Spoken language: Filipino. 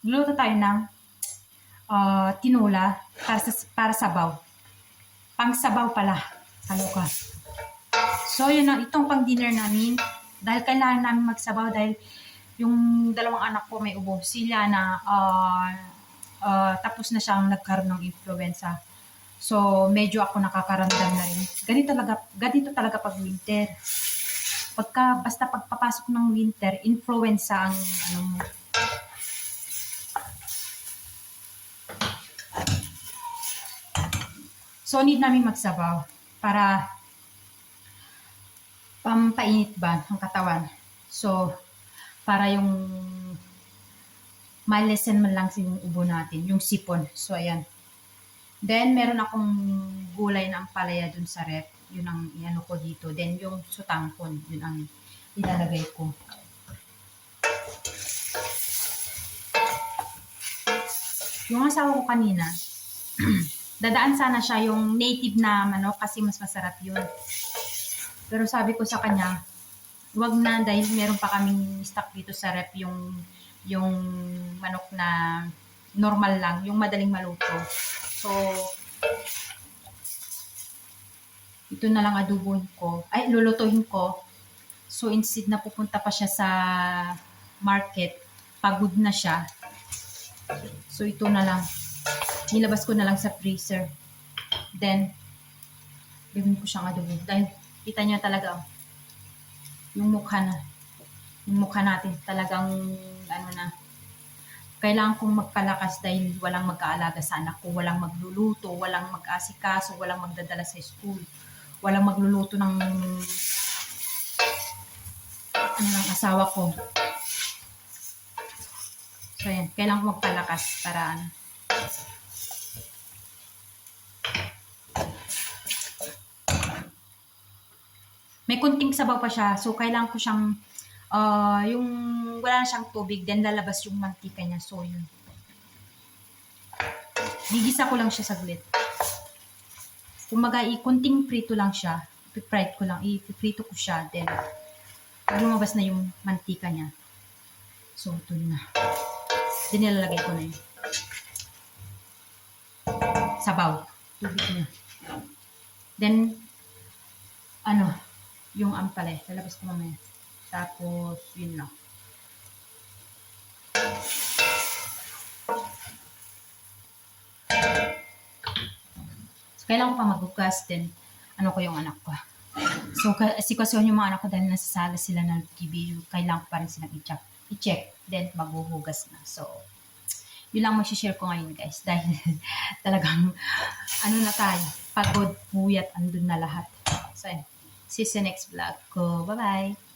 Luluto tayo ng ah, tinola para sa para sabaw. Pang sabaw pala. Kaloka. So, yun ang itong pang dinner namin. Dahil kailangan namin magsabaw dahil yung dalawang anak ko may ubo. Sila na ah, ah, tapos na siyang nagkaroon ng influenza. So, medyo ako nakakaramdam na rin. Ganito talaga, ganito talaga pag winter. Pagka, basta pagpapasok ng winter, influenza ang ano. So, need namin magsabaw para pampainit ba ang katawan. So, para yung malesen man lang yung ubo natin, yung sipon. So, ayan. Then, meron akong gulay na ampalaya dun sa rep. Yun ang iano ko dito. Then, yung sutangkon, yun ang ilalagay ko. Yung asawa ko kanina, dadaan sana siya yung native na manok kasi mas masarap yun. Pero sabi ko sa kanya, wag na dahil meron pa kaming stock dito sa rep yung yung manok na normal lang, yung madaling maluto. So, ito na lang adubuhin ko. Ay, lulutuhin ko. So, instead na pupunta pa siya sa market, pagod na siya. So, ito na lang. Nilabas ko na lang sa freezer. Then, gawin ko siyang adobo. Dahil, kita niya talaga, yung mukha na, yung mukha natin talagang, ano na, kailangan kong magpalakas dahil walang mag-aalaga sa anak ko, walang magluluto, walang mag-asikaso, walang magdadala sa school, walang magluluto ng ano ng asawa ko. So, yan. Kailangan ko magpalakas para ano. May kunting sabaw pa siya. So, kailangan ko siyang ah, yung wala na siyang tubig, then lalabas yung mantika niya. So, yun. Gigisa ko lang siya saglit. Kumaga, kunting prito lang siya. I-fried ko lang. I-prito ko siya. Then, lumabas na yung mantika niya. So, ito na. Then, nilalagay ko na yun. Sabaw. Tubig niya. Then, ano, yung ampale. Lalabas ko mamaya. Tapos, yun lang. So, kailangan pa maghugas din. Ano ko yung anak ko. So, kasi yung mga anak ko dahil nasa sala sila ng TV, kailangan pa rin silang i-check. I-check. Then, maghuhugas na. So, yun lang mag-share ko ngayon guys. Dahil talagang, ano na tayo, pagod, puyat, andun na lahat. So. See you next vlog ko. Bye-bye!